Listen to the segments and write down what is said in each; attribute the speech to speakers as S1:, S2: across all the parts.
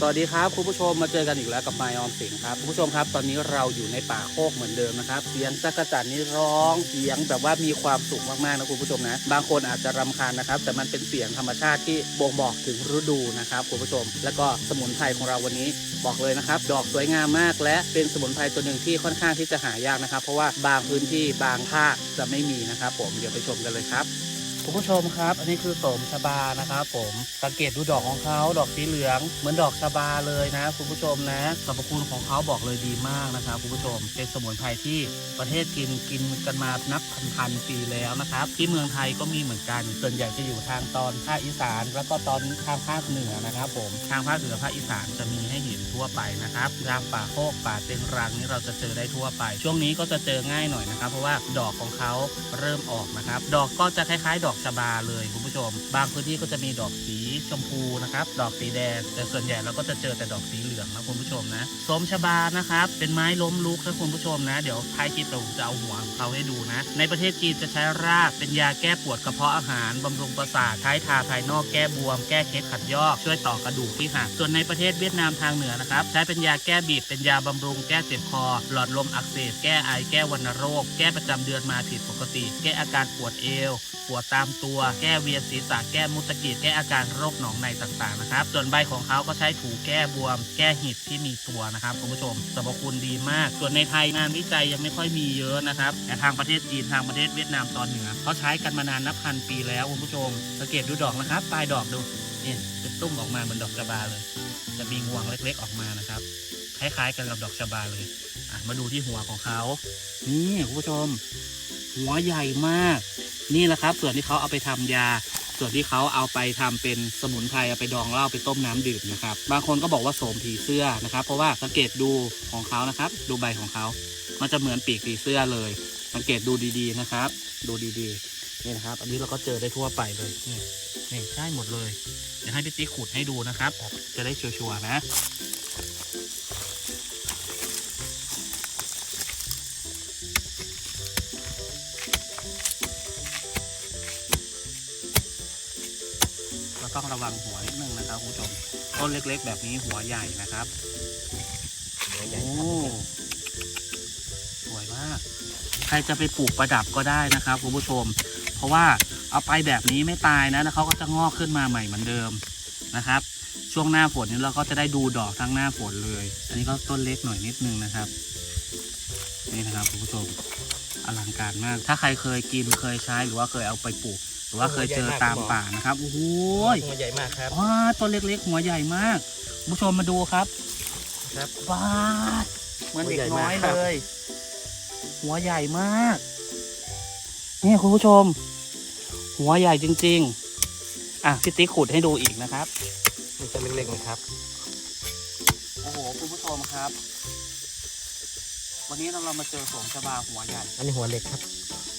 S1: สวัสดีครับคุณผู้ชมมาเจอกันอีกแล้วกับไมออมสิงครับคุณผู้ชมครับ ตอนนี้เราอยู่ในป่าโคกเหมือนเดิมนะครับ เสียงจักรจันนี่ร้องเสียงแบบว่ามีความสุขมากๆนะคุณผู้ชมนะบางคนอาจจะรำคาญนะครับ แต่มันเป็นเสียงธรรมชาติที่บ่งบอกถึงฤดูนะครับคุณผู้ชม แล้วก็สมุนไพรของเราวันนี้บอกเลยนะครับ ดอกสวยงามมาก และเป็นสมุนไพรตัวหนึ่งที่ค่อนข้างที่จะหายากนะครับ เพราะว่าบางพื้นที่บางภาคจะไม่มีนะครับ ผมเดี๋ยวไปชมกันเลยครับ คุณผู้ชมครับ อันนี้คือโสมชบานะครับผมสังเกตดูดอกของเขาดอกสีเหลือง เหมือนดอกชบาเลยนะคุณผู้ชมนะสรรพคุณของเขาบอกเลยดีมากนะครับคุณผู้ชมเป็นสมุนไพรที่ประเทศกินกินกันมานับพันๆปีแล้วนะครับที่เมืองไทยก็มีเหมือนกัน ส่วนใหญ่จะอยู่ทางตอนภาคอีสาน แล้วก็ตอนทางภาคเหนือนะครับผมทางภาคเหนือภาคอีสานจะมีให้เห็นทั่วไปนะครับตามป่าโคกป่าเต็งรังนี่เราจะเจอได้ทั่วไป ช่วงนี้ก็จะเจอง่ายหน่อยนะครับ เพราะว่าดอกของเขาเริ่มออกนะครับ ดอกก็จะคล้ายๆ ดอกชบาเลยคุณผู้ชม บางพื้นที่ก็จะมีดอกสีชมพูนะครับ ดอกสีแดง แต่ส่วนใหญ่เราก็จะเจอแต่ดอกสีเหลืองนะคุณผู้ชมนะสมชบานะครับ เป็นไม้ล้มลุกนะคุณผู้ชมนะ เดี๋ยวท้ายคลิปผมจะเอาหัวของเขาให้ดูนะ ในประเทศจีนจะใช้รากเป็นยาแก้ปวดกระเพาะอาหารบำรุงประสาทใช้ทาภายนอกแก้บวม แก้เคล็ดขัดยอกช่วยต่อกระดูกที่หักส่วนในประเทศเวียดนามทางเหนือนะครับ ใช้เป็นยาแก้บีบเป็นยาบำรุงแก้เจ็บคอ หลอดลมอักเสบแก้ไอแก้วัณโรค แก้ประจำเดือนมาผิดปกติ แก้อาการปวดเอว ปวดตามตัว แก้เวียนศีรษะแก้มุตกิจแก้อาการโรคหนองในต่างๆนะครับ ส่วนใบของเขาก็ใช้ถูแก้บวม แก้หิดที่มีตัวนะครับคุณผู้ชมสรรพคุณดีมาก ส่วนในไทยงานวิจัยยังไม่ค่อยมีเยอะนะครับแต่ทางประเทศจีนทางประเทศเวียดนามตอนเหนือเขาใช้กันมานานนับพันปีแล้วคุณผู้ชมสังเกตดูดอกนะครับปลายดอกดูเนี่ยเป็นตุ้มออกมาเหมือนดอกชบาเลย จะมีงวงเล็กๆออกมานะครับคล้ายๆกันกับดอกชบาเลยมาดูที่หัวของเขา นี่คุณผู้ชม หัวใหญ่มาก นี่แหละครับ ส่วนที่เขาเอาไปทำยา ส่วนที่เขาเอาไปทำเป็นสมุนไพรเอาไปดองเหล้าไปต้มน้ำดื่มนะครับ บางคนก็บอกว่าโสมผีเสื้อนะครับ เพราะว่าสังเกตดูของเขานะครับ ดูใบของเขา มันจะเหมือนปีกผีเสื้อเลย สังเกตดูดีๆนะครับ ดูดีๆนี่นะครับ อันนี้เราก็เจอได้ทั่วไปเลยนี่นี่ใช่หมดเลย เดี๋ยวให้พี่ติ๊กขุดให้ดูนะครับ จะได้ชัวร์ๆนะ เราต้องระวังหัวนิดนึงนะครับคุณผู้ชมต้นเล็ก ๆ แบบนี้หัวใหญ่นะครับโอ้สวยมากใครจะไปปลูกประดับก็ได้นะครับคุณผู้ชม เพราะว่าเอาไปแบบนี้ไม่ตายนะแล้วเขาก็จะงอกขึ้นมาใหม่เหมือนเดิมนะครับ ช่วงหน้าฝนนี้เราก็จะได้ดูดอกทั้งหน้าฝนเลย อันนี้ก็ต้นเล็กหน่อยนิดนึงนะครับนี่นะครับคุณผู้ชมอลังการมาก ถ้าใครเคยกินเคยใช้หรือว่าเคยเอาไปปลูก หรือว่าเคยเจอตามป่านะครับโอ้โห
S2: หัวใหญ่มากครับ
S1: ว้าต้นเล็กๆ หัวใหญ่มากคุณผู้ชมมาดูครับ
S2: ครับ
S1: ว้าเหมือนเด็ก
S2: หัวใหญ่
S1: น้
S2: มา
S1: อกย
S2: ครับ
S1: เลย หัวใหญ่มากนี่คุณผู้ชม หัวใหญ่จริง ๆ อะพี่ติ๊กขุดให้ดูอีกนะครับ
S2: มันจะเล็กๆนะครับ
S1: โอ้โหคุณผู้ชมครับ วันนี้เรามาเจอโสมชบาหัวใหญ่
S2: อันนี้หัวเล็กครับ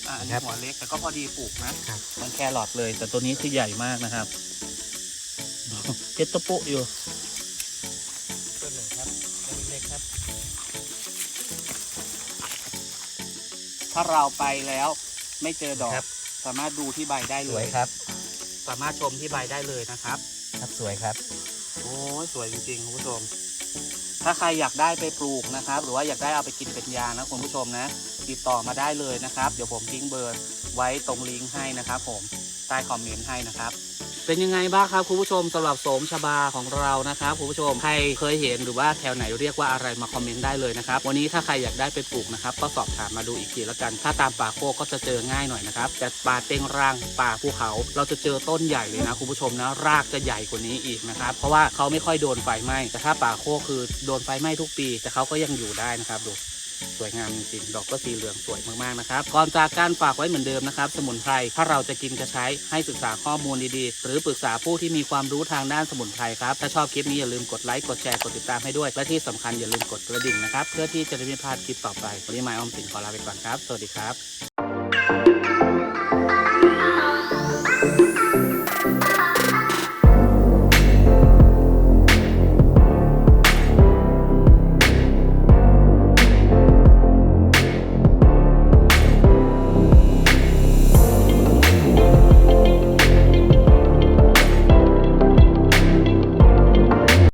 S1: อะอันนี้
S2: ครับ
S1: หัวเล็กแต่ก็พอดีปลูกนะครับมันแครอทเลย แต่ตัวนี้คือใหญ่มากนะครับเพชรตะปุอยู่
S2: ต้นหนึ่งครับต้นเล็กครับ
S1: ถ้าเราไปแล้วไม่เจอดอก
S2: ครับ
S1: สามารถดูที่ใบได้
S2: ส
S1: เล
S2: วย
S1: ย
S2: ครับ
S1: สามารถชมที่ใบได้เลยนะครับ
S2: ครับสวยครับ
S1: โอ้ยสวยจริงๆคุณผู้ชม ถ้าใครอยากได้ไปปลูกนะครับ หรือว่าอยากได้เอาไปกินเป็นยานะคุณผู้ชมนะ ติดต่อมาได้เลยนะครับ เดี๋ยวผมทิ้งเบอร์ไว้ตรงลิงก์ให้นะครับ ผมใต้คอมเมนต์ให้นะครับ เป็นยังไงบ้างครับคุณผู้ชมสำหรับโสมชบาของเรานะครับคุณผู้ชมใครเคยเห็นหรือว่าแถวไหนเรียกว่าอะไรมาคอมเมนต์ได้เลยนะครับวันนี้ถ้าใครอยากได้ไปปลูกนะครับก็สอบถามมาดูอีกทีแล้วกัน ถ้าตามป่าโคกก็จะเจอง่ายหน่อยนะครับแต่ป่าเต็งรังป่าภูเขา เราจะเจอต้นใหญ่เลยนะคุณผู้ชมนะรากจะใหญ่กว่านี้อีกนะครับเพราะว่าเขาไม่ค่อยโดนไฟไหม้แต่ถ้าป่าโคกคือโดนไฟไหม้ทุกปี แต่เขาก็ยังอยู่ได้นะครับดู สวยงามจริงๆดอกก็สีเหลืองสวยมากๆนะครับก่อนจากการฝากไว้เหมือนเดิมนะครับสมุนไพรถ้าเราจะกินจะใช้ให้ศึกษาข้อมูลดีๆ หรือปรึกษาผู้ที่มีความรู้ทางด้านสมุนไพรครับถ้าชอบคลิปนี้อย่าลืมกดไลค์กดแชร์กดติดตามให้ด้วย และที่สำคัญอย่าลืมกดกระดิ่งนะครับเพื่อที่จะได้ไม่พลาดคลิปต่อไปวันนี้มายออมสินขอลาไปก่อนครับ สวัสดีครับ